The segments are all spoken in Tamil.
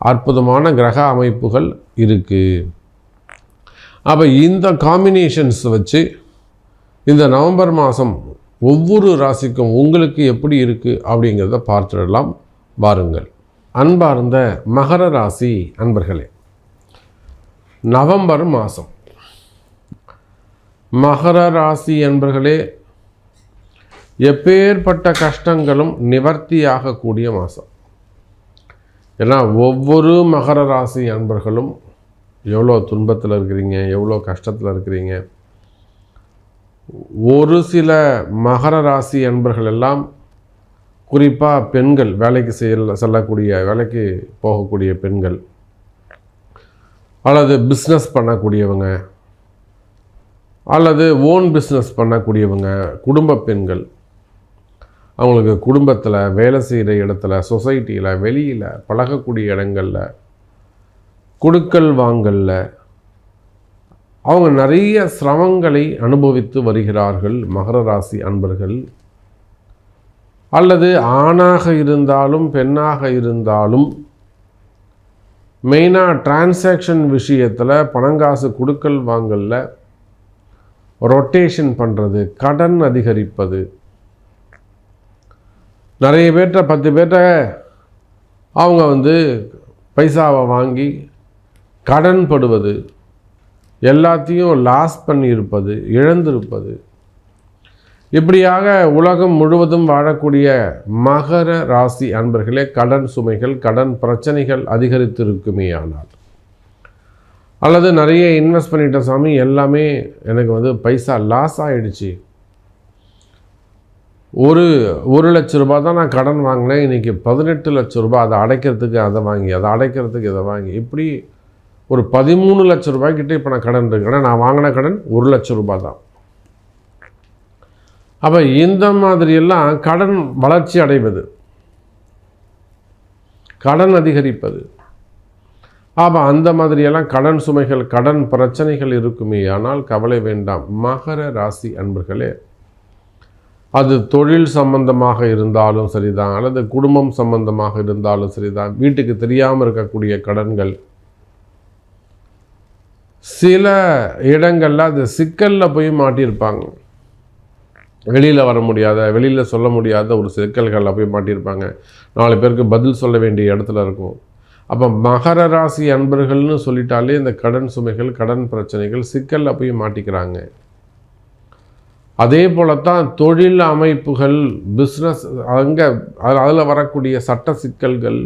அற்புதமான கிரக அமைப்புகள் இருக்குது அப்போ இந்த காம்பினேஷன்ஸ் வச்சு இந்த நவம்பர் மாதம் ஒவ்வொரு ராசிக்கும் உங்களுக்கு எப்படி இருக்குது அப்படிங்கிறத பார்த்துடலாம். வாருங்கள். அன்பார்ந்த மகர ராசி அன்பர்களே நவம்பர் மாதம் மகர ராசி அன்பர்களே எப்பேற்பட்ட கஷ்டங்களும் நிவர்த்தியாகக்கூடிய மாதம் ஏன்னா ஒவ்வொரு மகர ராசி அன்பர்களும் எவ்வளோ துன்பத்தில் இருக்கிறீங்க எவ்வளோ கஷ்டத்தில் இருக்கிறீங்க. ஒரு சில மகர ராசி அன்பர்கள் எல்லாம் குறிப்பாக பெண்கள் வேலைக்கு செய்ய செல்லக்கூடிய வேலைக்கு போகக்கூடிய பெண்கள் அல்லது பிஸ்னஸ் பண்ணக்கூடியவங்க அல்லது ஓன் பிஸ்னஸ் பண்ணக்கூடியவங்க குடும்ப பெண்கள் அவங்களுக்கு குடும்பத்தில் வேலை செய்கிற இடத்துல சொசைட்டியில் வெளியில் பழகக்கூடிய இடங்களில் கொடுக்கல் வாங்கல்ல அவங்க நிறைய சிரமங்களை அனுபவித்து வருகிறார்கள் மகர ராசி அன்பர்கள். அல்லது ஆணாக இருந்தாலும் பெண்ணாக இருந்தாலும் மெயினாக டிரான்சாக்ஷன் விஷயத்தில் பணங்காசு கொடுக்கல் வாங்கல்ல ரொட்டேஷன் பண்ணுறது கடன் அதிகரிப்பது நிறைய பேர்கிட்ட பத்து பேர்கிட்ட அவங்க வந்து பைசாவை வாங்கி கடன் படுவது எல்லாத்தையும் லாஸ் பண்ணியிருப்பது இழந்திருப்பது. இப்படியாக உலகம் முழுவதும் வாழக்கூடிய மகர ராசி அன்பர்களே கடன் சுமைகள் கடன் பிரச்சனைகள் அதிகரித்திருக்குமே ஆனால். அல்லது நிறைய இன்வெஸ்ட் பண்ணிட்ட சாமி எல்லாமே எனக்கு வந்து பைசா லாஸ் ஆகிடுச்சு ஒரு ஒரு லட்ச ரூபா தான் நான் கடன் வாங்கினேன். இன்றைக்கி பதினெட்டு லட்ச ரூபா அதை அடைக்கிறதுக்கு அதை வாங்கி அதை அடைக்கிறதுக்கு இதை வாங்கி இப்படி ஒரு பதிமூணு லட்ச ரூபாய்க்கிட்ட இப்போ நான் கடன் இருக்கேன் நான் வாங்கின கடன் ஒரு லட்ச ரூபா தான். அப்போ இந்த மாதிரியெல்லாம் கடன் வளர்ச்சி அடைவது கடன் அதிகரிப்பது. அப்போ அந்த மாதிரியெல்லாம் கடன் சுமைகள் கடன் பிரச்சனைகள் இருக்குமே. ஆனால் கவலை வேண்டாம். மகர ராசி அன்பர்களே அது தொழில் சம்பந்தமாக இருந்தாலும் சரிதான் அல்லது குடும்பம் சம்பந்தமாக இருந்தாலும் சரிதான். வீட்டுக்கு தெரியாமல் இருக்கக்கூடிய கடன்கள். சில இடங்களில் அது சிக்கலில் போய் மாட்டியிருப்பாங்க. வெளியில் வர முடியாத வெளியில் சொல்ல முடியாத ஒரு சிக்கல்களில் போய் மாட்டியிருப்பாங்க. நாலு பேருக்கு பதில் சொல்ல வேண்டிய இடத்துல இருக்கும். அப்போ மகர ராசி அன்பர்கள்னு சொல்லிட்டாலே இந்த கடன் சுமைகள் கடன் பிரச்சனைகள் சிக்கலில் போய் மாட்டிக்கிறாங்க. அதே போல தான் தொழில் அமைப்புகள் பிஸ்னஸ் அங்கே அதில் வரக்கூடிய சட்ட சிக்கல்கள்.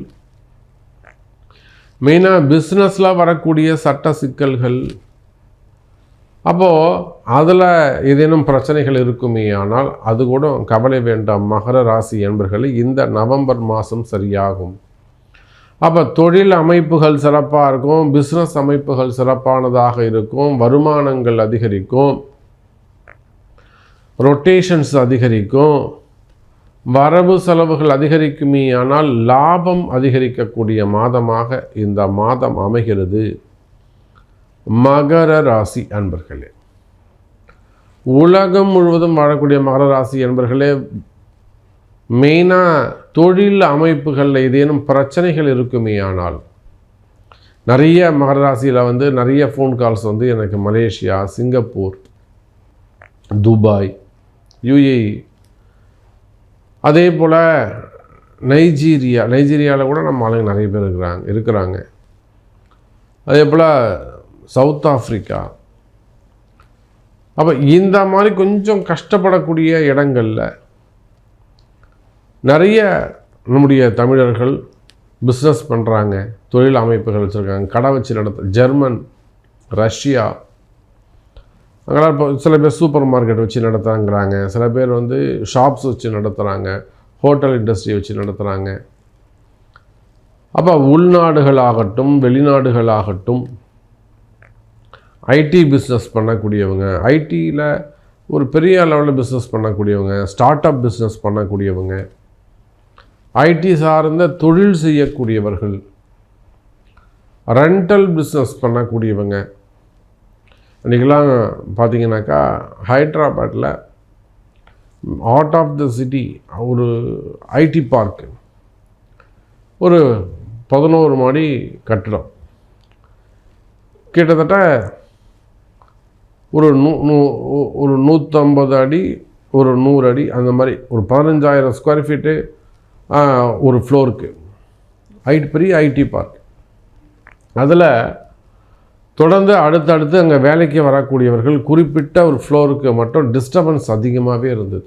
மெயினாக பிஸ்னஸில் வரக்கூடிய சட்ட சிக்கல்கள். அப்போது அதில் ஏதேனும் பிரச்சனைகள் இருக்குமே ஆனால் அது கூட கவலை வேண்டாம். மகர ராசி என்பர்கள் இந்த நவம்பர் மாதம் சரியாகும். அப்போ தொழில் அமைப்புகள் சிறப்பாக இருக்கும் பிஸ்னஸ் அமைப்புகள் சிறப்பானதாக இருக்கும் வருமானங்கள் அதிகரிக்கும். ரொட்டேஷன்ஸ் அதிகரிக்கும். வரவு செலவுகள் அதிகரிக்குமே ஆனால் லாபம் அதிகரிக்கக்கூடிய மாதமாக இந்த மாதம் அமைகிறது. மகர ராசி அன்பர்களே உலகம் முழுவதும் வாழக்கூடிய மகர ராசி அன்பர்களே மெயினாக தொழில் அமைப்புகளில் ஏதேனும் பிரச்சனைகள் இருக்குமே ஆனால் நிறைய மகர ராசியில் வந்து நிறைய ஃபோன் கால்ஸ் வந்து எனக்கு மலேசியா சிங்கப்பூர் துபாய் யூஏஇ அதே போல் நைஜீரியா நைஜீரியாவில் கூட நம்ம ஆளுங்க நிறைய பேர் இருக்கிறாங்க இருக்கிறாங்க. அதே போல் சவுத் ஆஃப்ரிக்கா. அப்போ இந்த மாதிரி கொஞ்சம் கஷ்டப்படக்கூடிய இடங்களில் நிறைய நம்முடைய தமிழர்கள் பிஸ்னஸ் பண்ணுறாங்க தொழில் அமைப்புகள் வச்சுருக்காங்க கடை வச்சு நடத்த ஜெர்மன் ரஷ்யா அங்கெல்லாம் இப்போ சில பேர் சூப்பர் மார்க்கெட் வச்சு நடத்துகிறாங்கிறாங்க சில பேர் வந்து ஷாப்ஸ் வச்சு நடத்துகிறாங்க ஹோட்டல் இண்டஸ்ட்ரி வச்சு நடத்துகிறாங்க அப்போ உள்நாடுகளாகட்டும் வெளிநாடுகளாகட்டும் ஐடி பிஸ்னஸ் பண்ணக்கூடியவங்க ஐடியில் ஒரு பெரிய லெவலில் பிஸ்னஸ் பண்ணக்கூடியவங்க ஸ்டார்ட் அப் பிஸ்னஸ் பண்ணக்கூடியவங்க ஐடி சார்ந்த தொழில் செய்யக்கூடியவர்கள் ரெண்டல் பிஸ்னஸ் பண்ணக்கூடியவங்க இன்றைக்கெல்லாம் பார்த்தீங்கன்னாக்கா ஹைட்ராபாட்டில் ஆர்ட் ஆஃப் த சிட்டி ஒரு ஐடி பார்க்கு ஒரு பதினோரு மாடி கட்டிடம். கிட்டத்தட்ட ஒரு நூ நூ ஒரு நூற்றம்பது அடி ஒரு நூறு அடி அந்த மாதிரி ஒரு பதினஞ்சாயிரம் ஸ்கொயர் ஃபீட்டு ஒரு ஃப்ளோருக்கு ஐட் பெரிய ஐடி பார்க் அதில் தொடர்ந்து அடுத்தடுத்து அங்கே வேலைக்கு வரக்கூடியவர்கள் குறிப்பிட்ட ஒரு ஃப்ளோருக்கு மட்டும் டிஸ்டர்பன்ஸ் அதிகமாகவே இருந்தது.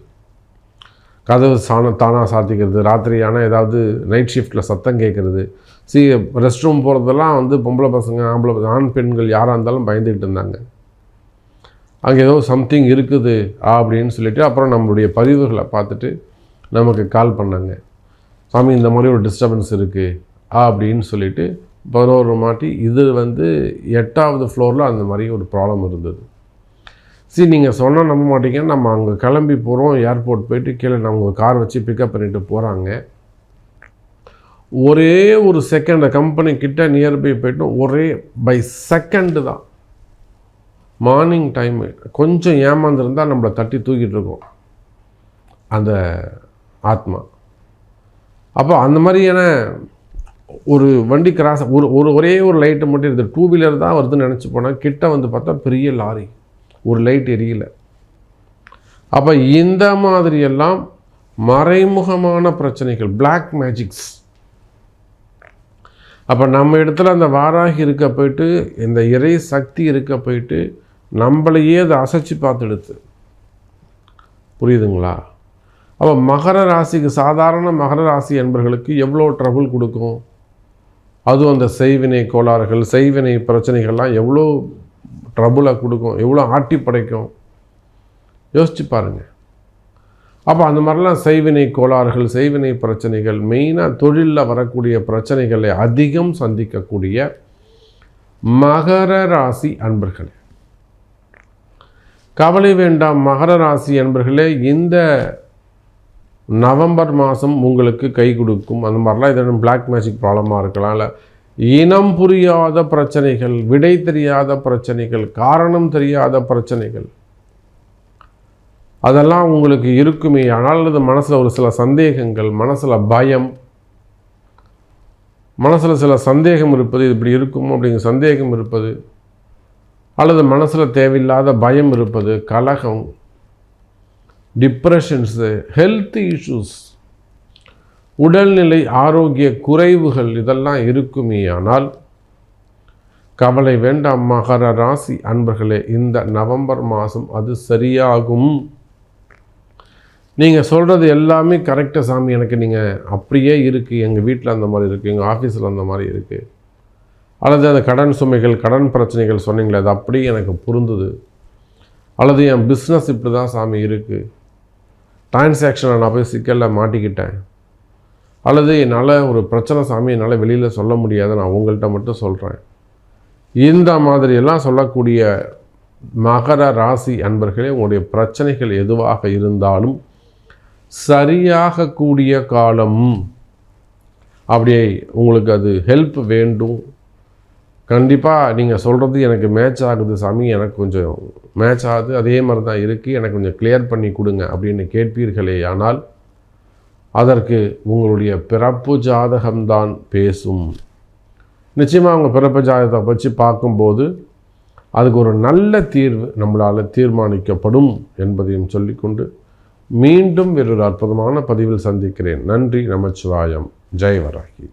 கதவு சாண தானாக சாத்திக்கிறது ராத்திரி ஆனால் ஏதாவது நைட் ஷிஃப்ட்டில் சத்தம் கேட்குறது. சி ரெஸ்ட் ரூம் போகிறதெல்லாம் வந்து பொம்பளை பசங்க ஆம்பளை பசங்க, ஆண் பெண்கள் யாராக இருந்தாலும் பயந்துக்கிட்டு இருந்தாங்க. அங்கே ஏதோ சம்திங் இருக்குது அப்படின்னு சொல்லிட்டு அப்புறம் நம்மளுடைய பதிவுகளை பார்த்துட்டு நமக்கு கால் பண்ணாங்க. சாமி இந்த மாதிரி ஒரு டிஸ்டர்பன்ஸ் இருக்குது அப்படின்னு சொல்லிவிட்டு பதினோரு மாட்டி இது வந்து எட்டாவது ஃப்ளோரில் அந்த மாதிரி ஒரு ப்ராப்ளம் இருந்தது. சரி நீங்கள் சொன்னால் நம்ப மாட்டீங்க. நம்ம அங்கே கிளம்பி போகிறோம் ஏர்போர்ட் போயிட்டு கீழே நம்ம கார் வச்சு பிக்கப் பண்ணிட்டு போகிறாங்க ஒரே ஒரு செகண்ட் கம்பெனி கிட்ட நியர்பை போயிட்டோம் ஒரே பை செகண்டு தான். மார்னிங் டைமு கொஞ்சம் ஏமாந்துருந்தால் நம்மளை தட்டி தூக்கிட்டு இருக்கோம். அந்த ஆத்மா. அப்போ அந்த மாதிரியான ஒரு வண்டி கிராஸ் ஒரு ஒரு ஒரே ஒரு லைட்டு மட்டும் இருந்தது டூ வீலர் தான் வருதுன்னு நினச்சி போனால் கிட்ட வந்து பார்த்தா பெரிய லாரி ஒரு லைட் எரியல. அப்போ இந்த மாதிரியெல்லாம் மறைமுகமான பிரச்சனைகள் பிளாக் மேஜிக்ஸ் அப்போ நம்ம இடத்துல அந்த வாராகி இருக்க போயிட்டு இந்த இறை சக்தி இருக்க போயிட்டு நம்மளையே அதை அசைச்சு பார்த்துடுது புரியுதுங்களா? அப்போ மகர ராசிக்கு சாதாரண மகர ராசி என்பர்களுக்கு எவ்வளோ ட்ரபுள் கொடுக்கும்? அதுவும் அந்த செய்வினை கோளாறுகள் செய்வினை பிரச்சனைகள்லாம் எவ்வளோ ட்ரபுளை கொடுக்கும் எவ்வளோ ஆட்டி படைக்கும். யோசிச்சு பாருங்கள் அப்போ அந்த மாதிரிலாம் செய்வினை கோளாறுகள் செய்வினை பிரச்சனைகள் மெயினாக தொழிலில் வரக்கூடிய பிரச்சனைகளை அதிகம் சந்திக்கக்கூடிய மகர ராசி அன்பர்களே. கவலை வேண்டாம் மகர ராசி அன்பர்களே இந்த நவம்பர் மாதம் உங்களுக்கு கை கொடுக்கும். அந்த மாதிரிலாம் இதன் பிளாக் மேஜிக் ப்ராப்ளமாக இருக்கலாம். இல்லை இனம் புரியாத பிரச்சனைகள் விடை தெரியாத பிரச்சனைகள் காரணம் தெரியாத பிரச்சனைகள். அதெல்லாம் உங்களுக்கு இருக்குமே. ஆனால் அது மனசில் ஒரு சில சந்தேகங்கள் மனசில் பயம். மனசில் சில சந்தேகம் இருப்பது இது இப்படி இருக்கும் அப்படிங்கிற சந்தேகம் இருப்பது. அல்லது மனசில் தேவையில்லாத பயம் இருப்பது கலகம். டிப்ரெஷன்ஸு ஹெல்த் இஷ்யூஸ் உடல்நிலை ஆரோக்கிய குறைவுகள் இதெல்லாம் இருக்குமே ஆனால் கவலை வேண்டாம் மகர ராசி அன்பர்களே இந்த நவம்பர் மாதம் அது சரியாகும். நீங்கள் சொல்கிறது எல்லாமே கரெக்டாக சாமி எனக்கு நீங்கள் அப்படியே இருக்குது எங்கள் வீட்டில் அந்த மாதிரி இருக்குது எங்கள் ஆஃபீஸில் அந்த மாதிரி இருக்குது அல்லது அந்த கடன் சுமைகள் கடன் பிரச்சனைகள் சொன்னீங்களே அது அப்படியே எனக்கு புரிந்துது. அல்லது என் பிஸ்னஸ் இப்படி தான் சாமி இருக்குது டிரான்சாக்ஷனில் நான் போய் சிக்கலில் மாட்டிக்கிட்டேன். அல்லது என்னால் ஒரு பிரச்சனை சாமி என்னால் வெளியில் சொல்ல முடியாது நான் அவங்கள்ட்ட மட்டும் சொல்கிறேன் இந்த மாதிரியெல்லாம் சொல்லக்கூடிய மகர ராசி அன்பர்களே உங்களுடைய பிரச்சனைகள் எதுவாக இருந்தாலும் சரியாக கூடிய காலம் அப்படியே உங்களுக்கு அது ஹெல்ப் வேண்டும். கண்டிப்பாக நீங்கள் சொல்கிறது எனக்கு மேட்ச் ஆகுது சாமி. எனக்கு கொஞ்சம் மேட்ச் ஆகுது. அதே மாதிரி தான் இருக்குது எனக்கு கொஞ்சம் கிளியர் பண்ணி கொடுங்க அப்படின்னு கேட்பீர்களே. ஆனால் அதற்கு உங்களுடைய பிறப்பு ஜாதகம்தான் பேசும். நிச்சயமாக அவங்க பிறப்பு ஜாதகத்தை வச்சு பார்க்கும்போது அதுக்கு ஒரு நல்ல தீர்வு நம்மளால் தீர்மானிக்கப்படும் என்பதையும் சொல்லிக்கொண்டு மீண்டும் வேறொரு அற்புதமான பதிவில் சந்திக்கிறேன். நன்றி நமச்சிவாயம். ஜெயவராகி